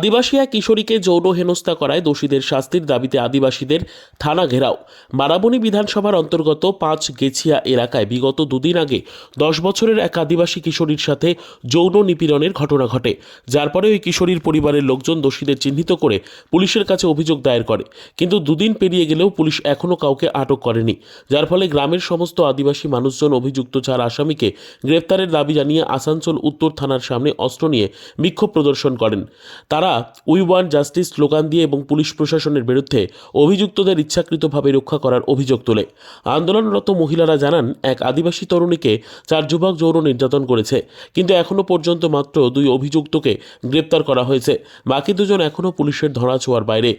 আদিবাসী এক কিশোরীকে যৌন হেনস্থা করায় দোষীদের শাস্তির দাবিতে আদিবাসীদের থানা ঘেরাও। মারাবনী বিধানসভার অন্তর্গত পাঁচ গেছিয়া এলাকায় বিগত দুদিন আগে দশ বছরের এক আদিবাসী কিশোরীর সাথে যৌন নিপীড়নের ঘটনা ঘটে। যার পরে ওই কিশোরীর পরিবারের লোকজন দোষীদের চিহ্নিত করে পুলিশের কাছে অভিযোগ দায়ের করে। কিন্তু দুদিন পেরিয়ে গেলেও পুলিশ এখনও কাউকে আটক করেনি। যার ফলে গ্রামের সমস্ত আদিবাসী মানুষজন অভিযুক্ত চার আসামিকে গ্রেপ্তারের দাবি জানিয়ে আসানসোল উত্তর থানার সামনে অস্ত্র নিয়ে বিক্ষোভ প্রদর্শন করেন। তারা উই ওয়ান জাস্টিস স্লোগান দিয়ে এবং পুলিশ প্রশাসনের বিরুদ্ধে অভিযুক্তদের ইচ্ছাকৃতভাবে রক্ষা করার অভিযোগ তোলে। আন্দোলনরত মহিলারা জানান, এক আদিবাসী তরুণীকে চার যুবক যৌন নির্যাতন করেছে, কিন্তু এখনও পর্যন্ত মাত্র দুই অভিযুক্তকে গ্রেপ্তার করা হয়েছে। বাকি দুজন এখনও পুলিশের ধরাছোঁয়ার বাইরে।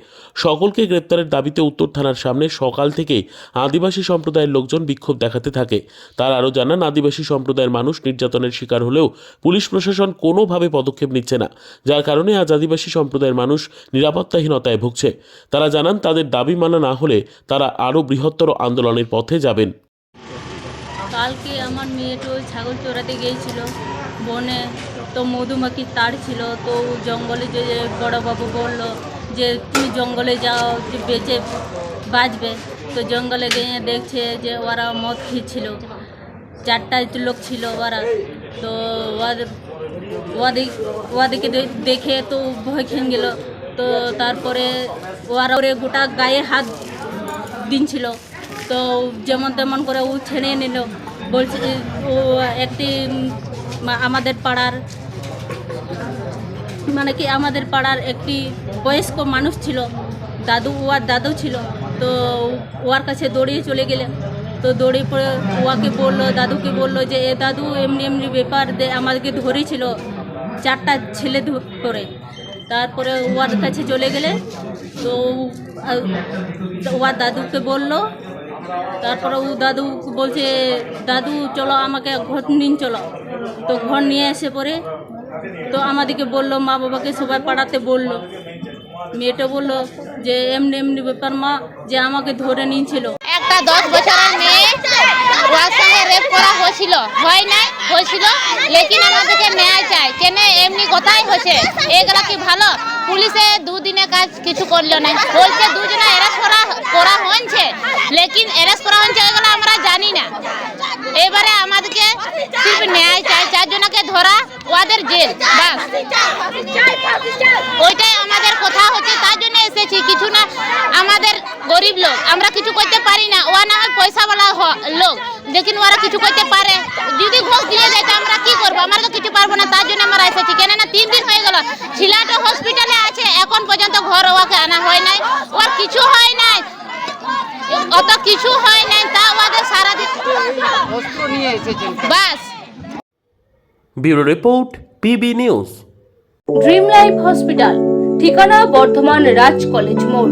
সকলকে গ্রেপ্তারের দাবিতে উত্তর থানার সামনে সকাল থেকেই আদিবাসী সম্প্রদায়ের লোকজন বিক্ষোভ দেখাতে থাকে। তার আরও জানান, আদিবাসী সম্প্রদায়ের মানুষ নির্যাতনের শিকার হলেও পুলিশ প্রশাসন কোনোভাবে পদক্ষেপ নিচ্ছে না। যার কারণে আজ আদিবাসী সম্প্রদায়ের মানুষ নিরাপত্তাহীনতায় ভুগছে। তারা জানান, তাদের দাবি মানা না হলে তারা আরও বৃহত্তর আন্দোলনের পথে যাবেন। কালকে আমার মেয়েটা ওই ছাগল চড়াতে গিয়েছিল। বনে তো মধুমাখির তার ছিল। তো জঙ্গলে যে বড়োবাবু বলল যে, তুমি জঙ্গলে যাও, যে বেঁচে বাঁচবে। তো জঙ্গলে গিয়ে দেখছে যে, ওরা মদ খেয়েছিল। চারটা লোক ছিল ওরা। তো ওদের ওদের ওদেরকে দেখে তো ভয় খেয়ে গেল। তো তারপরে ওরা ওরে গোটা গায়ে হাত দিনছিল। তো যেমন তেমন করে ও ছেড়ে নিল। বলছে ও একটি আমাদের পাড়ার মানে কি, আমাদের পাড়ার একটি বয়স্ক মানুষ ছিল। দাদু, ওয়ার দাদু ছিল। তো ওয়ার কাছে দৌড়িয়ে চলে গেলে তো দৌড়ে পড়ে ওয়াকে বলল, দাদুকে বলল যে, এ দাদু, এমনি এমনি ব্যাপার আমাদেরকে ধরেছিল চারটা ছেলে ধ- করে। তারপরে ওয়ার কাছে চলে গেলে তো ওয়ার দাদুকে বলল। তারপরে ও দাদু বলছে, দাদু, চলো আমাকে ঘর নিন, চলো। তো ঘর নিয়ে এসে পরে তো আমাদেরকে বলল, মা বাবাকে সবাই পাড়াতে বলল। মেয়েটা বলল যে, এমনি এমনি ব্যাপার মা, যে আমাকে ধরে নিয়েছিল। একটা দশ বছরের মেয়ে ওর সঙ্গে রেপ করা হয়েছিল। হয় নাই? হয়েছিল। লেকিন আমাদেরকে ন্যায় চাই কেন এমনি কোথায় হয়েছে? এগুলা কি ভালো? পুলিশে দুদিনে কাজ কিছু করল না। বলছে দুজনে অ্যারেস্ট করা করা হয়েছে। লেকিন অ্যারেস্ট করা হয়েছে এগুলো আমরা জানি না। এবারে আমাদেরকে সির্ফ ন্যায় চাই চারজনকে ধরা ওদের জেল। বাস। ওইটাই আমাদের কথা হচ্ছে। তার জন্য এসেছি। কিছু না, আমাদের গরিব লোক। আমরা কিছু করতে পারি না ওরা না হয় পয়সাওয়ালা হ- লোক। লেকিন ওরা কিছু করতে পারে। যদি ঘোষ দিয়ে দেয় তো আমরা কি করব? আমরা তো কিছু পারব না তার জন্য আমরা এসেছি। কেন না তিন দিন হয়ে গেল। ছিলাটা হসপিটালে আছে এখন পর্যন্ত ঘর ওকে আনা হয় নাই। ওর কিছু হয় নাই। অত কিছু হয় নাই তা ওদের সারাদিন বাস। Bureau report PB news. Dream life hospital ঠিকানা বর্ধমান রাজ কলেজ মোড়।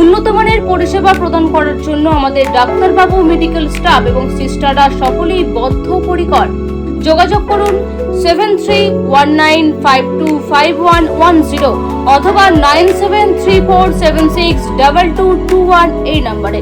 উন্নত মানের পরিষেবা প্রদান করার জন্য আমাদের ডাক্তারবাবু মেডিকেল স্টাফ এবং সিস্টাররা সকলেই বদ্ধপরিকর। যোগাযোগ করুন seven three one nine five two five one one zero অথবা nine seven three four seven six double two two one এই নম্বরে।